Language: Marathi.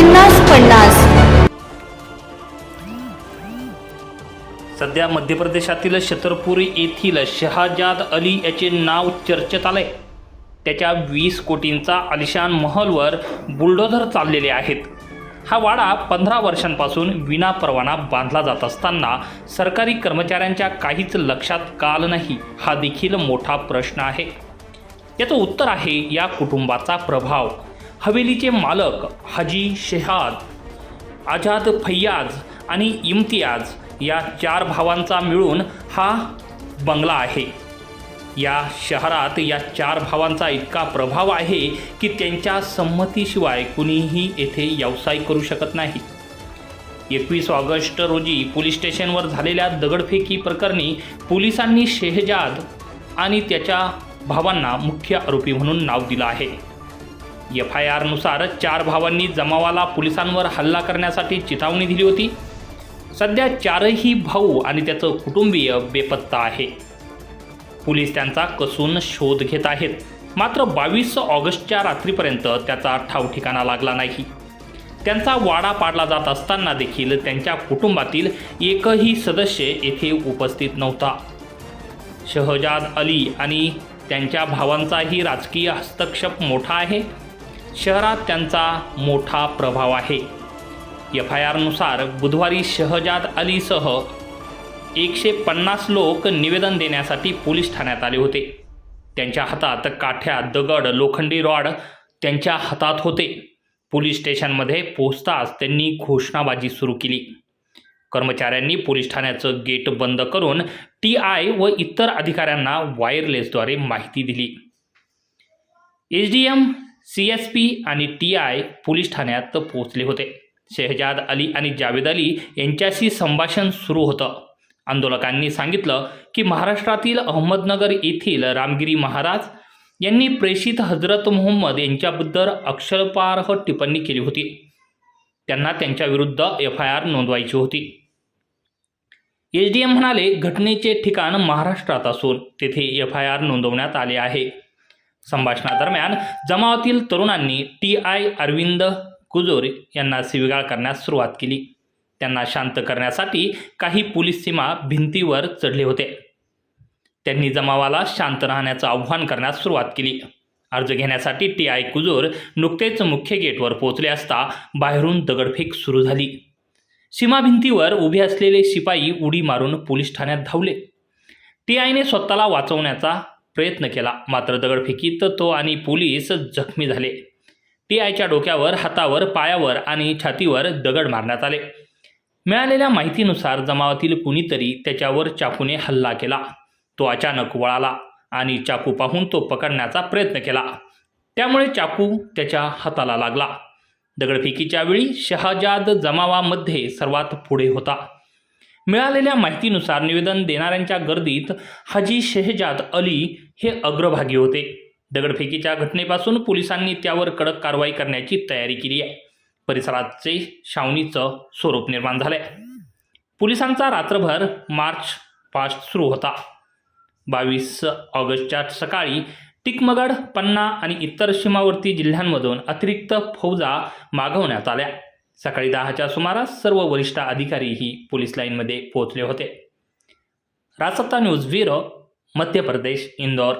पन्नास पन्नास. सध्या मध्य प्रदेशातील छतरपूर येथील शहाजाद अली याचे नाव चर्चेत आले त्याच्या वीस कोटींचा आलिशान महलवर बुलडोझर चाललेले आहेत. हा वाडा पंधरा वर्षांपासून विना परवाना बांधला जात असताना सरकारी कर्मचाऱ्यांच्या काहीच लक्षात काल नाही हा देखील मोठा प्रश्न आहे. याचं उत्तर आहे या कुटुंबाचा प्रभाव. हवेलीचे मालक हाजी शेहाद आझाद फैयाज आणि इम्तियाज या चार भावांचा मिळून हा बंगला आहे. या शहरात या चार भावांचा इतका प्रभाव आहे की त्यांच्या संमतीशिवाय कुणीही येथे व्यवसाय करू शकत नाही. एकवीस ऑगस्ट रोजी पोलीस स्टेशनवर झालेल्या दगडफेकी प्रकरणी पोलिसांनी शेहजाद आणि त्याच्या भावांना मुख्य आरोपी म्हणून नाव दिलं आहे. एफ आय आरनुसार चार भावांनी जमावाला पोलिसांवर हल्ला करण्यासाठी चिथावणी दिली होती. सध्या चारही भाऊ आणि त्याचं कुटुंबीय बेपत्ता आहे. पोलीस त्यांचा कसून शोध घेत आहेत. मात्र बावीस ऑगस्टच्या रात्रीपर्यंत त्याचा ठावठिकाणा लागला नाही. त्यांचा वाडा पाडला जात असताना देखील त्यांच्या कुटुंबातील एकही सदस्य येथे उपस्थित नव्हता. शहजाद अली आणि त्यांच्या भावांचाही राजकीय हस्तक्षेप मोठा आहे. शहरात त्यांचा मोठा प्रभाव आहे. एफ आय आरनुसार बुधवारी शहजाद अलीसह एकशे पन्नास लोक निवेदन देण्यासाठी पोलीस ठाण्यात आले होते. त्यांच्या हातात काठ्या दगड लोखंडी रॉड त्यांच्या हातात होते. पोलीस स्टेशनमध्ये पोहोचताच त्यांनी घोषणाबाजी सुरू केली. कर्मचाऱ्यांनी पोलीस ठाण्याचं गेट बंद करून टी आय व इतर अधिकाऱ्यांना वायरलेसद्वारे माहिती दिली. H D M C S P आणि टी आय पोलीस ठाण्यात पोहोचले होते. शेहजाद अली आणि जावेद अली यांच्याशी संभाषण सुरू होतं. आंदोलकांनी सांगितलं की महाराष्ट्रातील अहमदनगर येथील रामगिरी महाराज यांनी प्रेषित हजरत मोहम्मद यांच्याबद्दल अक्षरपार्ह टिप्पणी केली होती. त्यांना त्यांच्याविरुद्ध एफ आय आर नोंदवायची होती. एच डी एम म्हणाले घटनेचे ठिकाण महाराष्ट्रात असून तेथे एफ आय आर नोंदवण्यात आले आहे. संभाषणादरम्यान जमावातील तरुणांनी टी आय अरविंद कुजोर यांना शिवीगाळ करण्यास सुरुवात केली. त्यांना शांत करण्यासाठी काही पोलीस सीमा भिंतीवर चढले होते. त्यांनी जमावाला शांत राहण्याचं आव्हान करण्यास सुरुवात केली. अर्ज घेण्यासाठी टी आय कुजोर नुकतेच मुख्य गेटवर पोहोचले असता बाहेरून दगडफेक सुरू झाली. सीमा भिंतीवर उभे असलेले शिपाई उडी मारून पोलीस ठाण्यात धावले. टी आयने स्वतःला वाचवण्याचा प्रयत्न केला. मात्र दगडफेकीत तो आणि पोलीस जखमी झाले. टी आयच्या डोक्यावर हातावर पायावर आणि छातीवर दगड मारण्यात आले. मिळालेल्या माहितीनुसार जमावातील कुणीतरी त्याच्यावर चाकूने हल्ला केला. तो अचानक वळाला आणि चाकू पाहून तो पकडण्याचा प्रयत्न केला. त्यामुळे चाकू त्याच्या हाताला लागला. दगडफेकीच्या वेळी शहाजाद जमावामध्ये सर्वात पुढे होता. मिळालेल्या माहितीनुसार निवेदन देणाऱ्यांच्या गर्दीत हाजी शेहजाद अली हे अग्रभागी होते. दगडफेकीच्या घटनेपासून पोलिसांनी त्यावर कडक कारवाई करण्याची तयारी केली आहे. परिसराचे शावणीचं स्वरूप निर्माण झालंय. पोलिसांचा रात्रभर मार्च पास्ट सुरू होता. बावीस ऑगस्टच्या सकाळी टिकमगड पन्ना आणि इतर सीमावर्ती जिल्ह्यांमधून अतिरिक्त फौजा मागवण्यात आल्या. सकाळी दहाच्या सुमारास सर्व वरिष्ठ अधिकारीही पोलीस लाईनमध्ये पोहोचले होते. राजसत्ता न्यूज ब्युरो मध्य प्रदेश इंदौर.